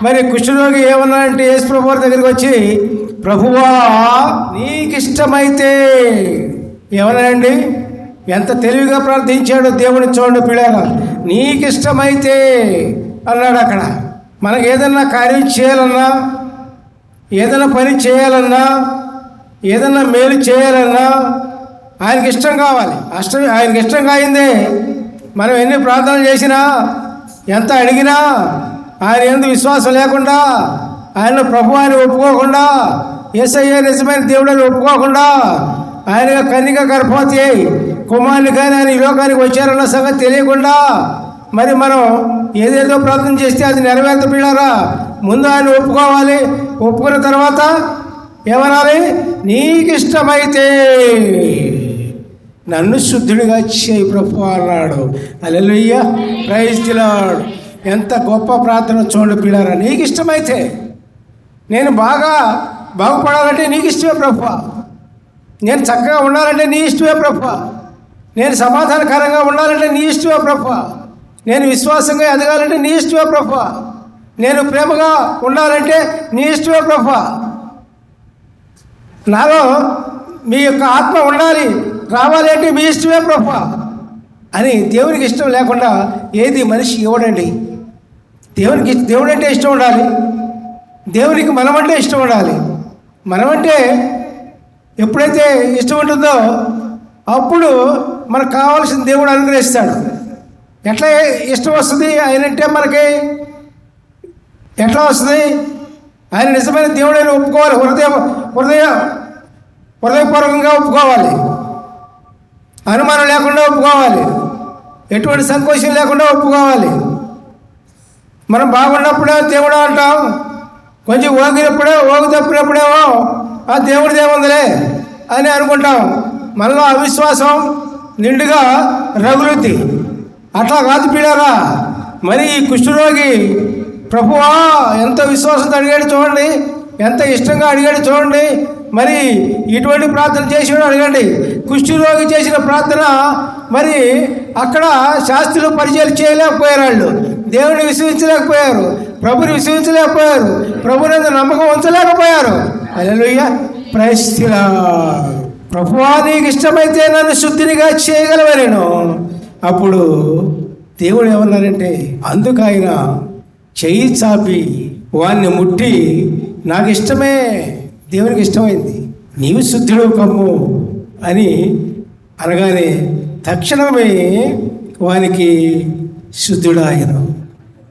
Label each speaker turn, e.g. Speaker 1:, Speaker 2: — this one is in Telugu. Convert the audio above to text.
Speaker 1: మరి కుష్ఠరోగి ఏమన్నా అంటే యేసు ప్రభు దగ్గరికి వచ్చి ప్రభువా నీకిష్టమైతే ఏమన్నాడండి ఎంత తెలివిగా ప్రార్థించాడో దేవుని చూడండి పిల్లగా నీకిష్టమైతే అన్నాడు అక్కడ. మనకు ఏదన్నా కార్యం చేయాలన్నా ఏదైనా పని చేయాలన్నా ఏదన్నా మేలు చేయాలన్నా ఆయనకి ఇష్టం కావాలి. అష్టం ఆయనకి ఇష్టం కాయిందే మనం ఎన్ని ప్రార్థనలు చేసినా ఎంత అడిగినా ఆయన ఎందు విశ్వాసం లేకుండా ఆయన ప్రభు అని ఒప్పుకోకుండా ఏసయ్య నిజమైన దేవుడని ఒప్పుకోకుండా ఆయన కన్నిక గర్భవతి అయి కుమారుని కానీ ఆయన ఈ లోకానికి వచ్చారన్న సంగతి తెలియకుండా మరి మనం ఏదేదో ప్రార్థన చేస్తే అది నెరవేర్త ముందు ఆయన ఒప్పుకోవాలి. ఒప్పుకున్న తర్వాత ఏమనాలి? నీకు ఇష్టమైతే నన్ను శుద్ధుడిగా చేయి ప్రభు అన్నాడు. అలెలుయ్య ప్రైజ్ ఎంత గొప్ప ప్రార్థన చూడండి పిల్లారా? నీకు ఇష్టమైతే నేను బాగా బాగుపడాలంటే నీకు ఇష్టమే ప్రభు నేను చక్కగా ఉండాలంటే నీ ఇష్టమే ప్రభు నేను సమాధానకరంగా ఉండాలంటే నీ ఇష్టమే ప్రభు నేను విశ్వాసంగా ఎదగాలంటే నీ ఇష్టమే ప్రభు నేను ప్రేమగా ఉండాలంటే నీ ఇష్టమే ప్రభు నాలో మీ యొక్క ఆత్మ ఉండాలి రావాలి అంటే మీ ఇష్టమే ప్రభు అని దేవునికి ఇష్టం లేకుండా ఏది మనిషి ఇవ్వడండి. దేవునికి దేవుడు అంటే ఇష్టం ఉండాలి. దేవునికి మనమంటే ఇష్టం ఉండాలి. మనమంటే ఎప్పుడైతే ఇష్టం ఉంటుందో అప్పుడు మనకు కావాల్సిన దేవుడు అనుగ్రహిస్తాడు. ఎట్లా ఇష్టం వస్తుంది? ఆయనంటే మనకి ఎట్లా వస్తుంది? ఆయన నిజమైన దేవుడైన ఒప్పుకోవాలి. హృదయ హృదయ హృదయపూర్వకంగా ఒప్పుకోవాలి. అనుమానం లేకుండా ఒప్పుకోవాలి. ఎటువంటి సంకోచం లేకుండా ఒప్పుకోవాలి. మనం బాగున్నప్పుడే దేవుడు అంటాం కొంచెం ఓగినప్పుడే ఓగు తప్పినప్పుడేమో ఆ దేవుడి దేవుందిలే అని అనుకుంటాం. మనలో అవిశ్వాసం నిండుగా రగులుద్ది. అట్లా కాదు పీడారా మరి ఈ కుష్ఠరోగి ప్రభువా ఎంత విశ్వాసంతో అడిగాడు చూడండి. ఎంత ఇష్టంగా అడిగాడు చూడండి. మరి ఇటువంటి ప్రార్థన చేసాడు అడగండి. కుష్ఠరోగి చేసిన ప్రార్థన మరి అక్కడ శాస్త్రులు పరిచయం చేయలేకపోయారు వాళ్ళు. దేవుని విశ్వసించలేకపోయారు. ప్రభుని విశ్వసించలేకపోయారు. ప్రభుని నమ్మకం ఉంచలేకపోయారు. అలలుయ్య ప్రయస్థిలా ప్రభువా నీకు ఇష్టమైతే నన్ను శుద్ధినిగా చేయగలవలేను అప్పుడు దేవుడు ఏమన్నారంటే అందుకు ఆయన చెయ్యి చాపి వాడిని ముట్టి నాకు ఇష్టమే. దేవునికి ఇష్టమైంది. నీవు శుద్ధుడు కమ్ము అని అనగానే తక్షణమే వానికి శుద్ధుడు ఆయన